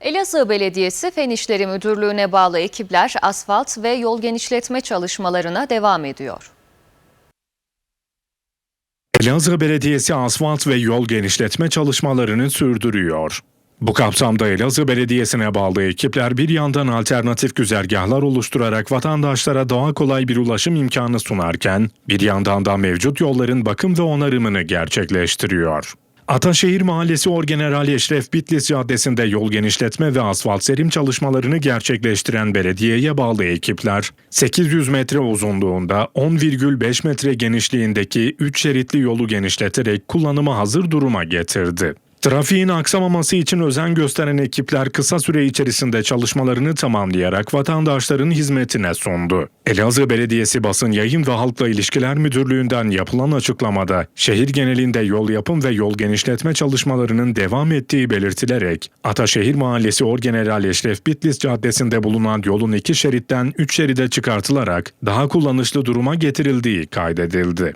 Elazığ Belediyesi Fen İşleri Müdürlüğü'ne bağlı ekipler asfalt ve yol genişletme çalışmalarına devam ediyor. Elazığ Belediyesi asfalt ve yol genişletme çalışmalarını sürdürüyor. Bu kapsamda Elazığ Belediyesi'ne bağlı ekipler bir yandan alternatif güzergahlar oluşturarak vatandaşlara daha kolay bir ulaşım imkanı sunarken, bir yandan da mevcut yolların bakım ve onarımını gerçekleştiriyor. Ataşehir Mahallesi Orgeneral Eşref Bitlis Caddesi'nde yol genişletme ve asfalt serim çalışmalarını gerçekleştiren belediyeye bağlı ekipler, 800 metre uzunluğunda 10,5 metre genişliğindeki 3 şeritli yolu genişleterek kullanıma hazır duruma getirdi. Trafiğin aksamaması için özen gösteren ekipler kısa süre içerisinde çalışmalarını tamamlayarak vatandaşların hizmetine sundu. Elazığ Belediyesi Basın Yayın ve Halkla İlişkiler Müdürlüğü'nden yapılan açıklamada şehir genelinde yol yapım ve yol genişletme çalışmalarının devam ettiği belirtilerek Ataşehir Mahallesi Orgeneral Eşref Bitlis Caddesi'nde bulunan yolun iki şeritten üç şeride çıkartılarak daha kullanışlı duruma getirildiği kaydedildi.